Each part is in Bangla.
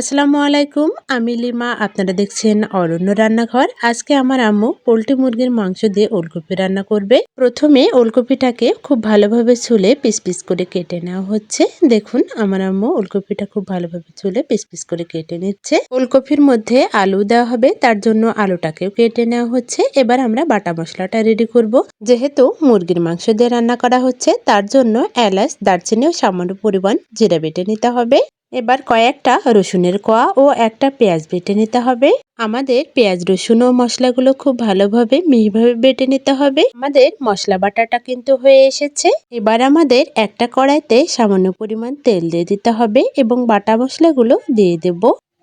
আসসালামু আলাইকুম, আমি লিমা, আপনারা দেখছেন অরণ্য রান্নাঘর। আজকে আমার আম্মু পোলট্রি মুরগির মাংস দিয়ে ওলকপি রান্না করবে। প্রথমে ওলকপিটাকে খুব ভালোভাবে ছুলে পিস পিস করে কেটে নেওয়া হচ্ছে। দেখুন, আমার আম্মু ওলকপিটা খুব ভালোভাবে ছুলে পিস পিস করে কেটে নিচ্ছে। ওলকপির মধ্যে আলু দেওয়া হবে, তার জন্য আলুটাকেও কেটে নেওয়া হচ্ছে। এবার আমরা বাটা মশলাটা রেডি করব। যেহেতু মুরগির মাংস দিয়ে রান্না করা হচ্ছে, তার জন্য এলাচ, দারচিনি ও সামান্য পরিমাণ জিরা বেটে নিতে হবে। এবার কয়েকটা রসুনের কোয়া ও একটা পেঁয়াজ বেটে নিতে হবে। আমাদের পেঁয়াজ, রসুন ও মশলাগুলো খুব ভালোভাবে মিহিভাবে বেটে নিতে হবে। আমাদের মশলা বাটাটা কিন্তু হয়ে এসেছে। এবার আমাদের একটা কড়াইতে সামান্য পরিমাণ তেল দিয়ে দিতে হবে এবং বাটা মশলাগুলো দিয়ে দেব।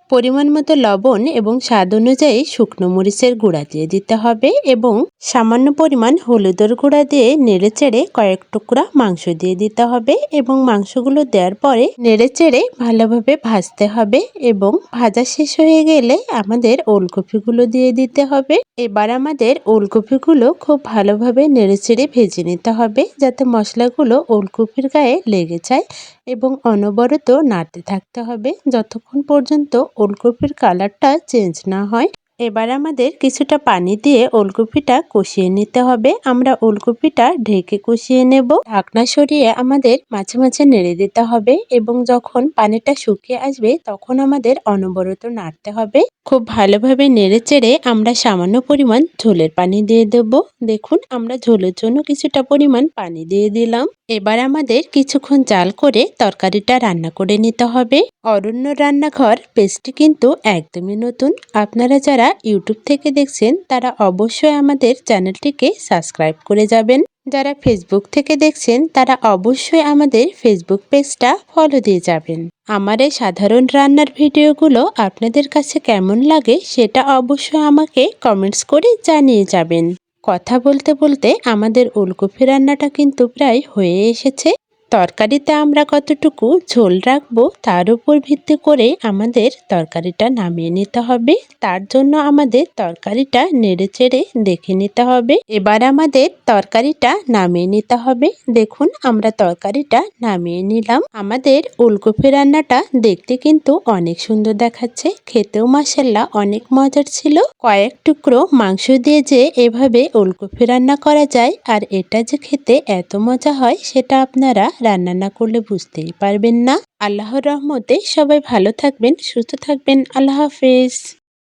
পরিমাণ মতো লবণ এবং স্বাদ অনুযায়ী শুকনো মরিচের গুঁড়া দিয়ে দিতে হবে এবং সামান্য পরিমাণ হলুদের গুঁড়া দিয়ে নেড়ে চেড়ে কয়েক টুকরা মাংস দিয়ে দিতে হবে এবং মাংসগুলো দেওয়ার পরে নেড়ে চেড়ে ভালোভাবে ভাজতে হবে এবং ভাজা শেষ হয়ে গেলে আমাদের ওলকপিগুলো দিয়ে দিতে হবে। এবার আমাদের ওলকপিগুলো খুব ভালোভাবে নেড়ে চেড়ে ভেজে নিতে হবে যাতে মশলাগুলো ওলকপির গায়ে লেগে যায় এবং অনবরত নাড়তে থাকতে হবে। যতক্ষণ পর্যন্ত ওলকপির কালারটা চেঞ্জ না হয়, এবার আমাদের কিছুটা পানি দিয়ে ওলকপিটা কষিয়ে নিতে হবে। আমরা ওলকপিটা ঢেকে কষিয়ে নেব। ঢাকনা সরিয়ে আমাদের মাঝে মাঝে নেড়ে দিতে হবে এবং যখন পানিটা শুকিয়ে আসবে তখন আমাদের অনবরত নাড়তে হবে। খুব ভালোভাবে নেড়ে চেড়ে আমরা সামান্য পরিমাণ ঝোলের পানি দিয়ে দেব। দেখুন, আমরা ঝোলের জন্য কিছুটা পরিমাণ পানি দিয়ে দিলাম। এবার আমাদের কিছুক্ষণ জাল করে তরকারিটা রান্না করে নিতে হবে। অরণ্য রান্নাঘর পেস্টটি কিন্তু একদমই নতুন। আপনারা যারা ইউটিউব থেকে দেখছেন, তারা অবশ্যই আমাদের চ্যানেলটিকে সাবস্ক্রাইব করে যাবেন। যারা ফেসবুক থেকে দেখছেন, তারা অবশ্যই আমাদের ফেসবুক পেজটা ফলো দিয়ে যাবেন। আমার এই সাধারণ রান্নার ভিডিওগুলো আপনাদের কাছে কেমন লাগে, সেটা অবশ্যই আমাকে কমেন্টস করে জানিয়ে যাবেন। কথা বলতে বলতে আমাদের ওলকপি রান্নাটা কিন্তু প্রায় হয়ে এসেছে। তরকারিতে আমরা কতটুকু ঝোল রাখব তার উপর ভিত্তি করে আমাদের তরকারিটা নামিয়ে নিতে হবে। তার জন্য আমাদের তরকারিটা নেড়ে চেড়ে দেখে নিতে হবে। এবার আমাদের তরকারিটা নামিয়ে নিতে হবে। দেখুন, আমরা তরকারিটা নামিয়ে নিলাম। আমাদের ওলকপি রান্নাটা দেখতে কিন্তু অনেক সুন্দর দেখাচ্ছে। খেতেও মাসাল্লা অনেক মজার ছিল। কয়েক টুকরো মাংস দিয়ে যে এভাবে ওলকপি রান্না করা যায় আর এটা যে খেতে এত মজা হয়, সেটা আপনারা রান্না না করলে বুঝতেই পারবেন না। আল্লাহর রহমতে সবাই ভালো থাকবেন, সুস্থ থাকবেন। আল্লাহ হাফেজ।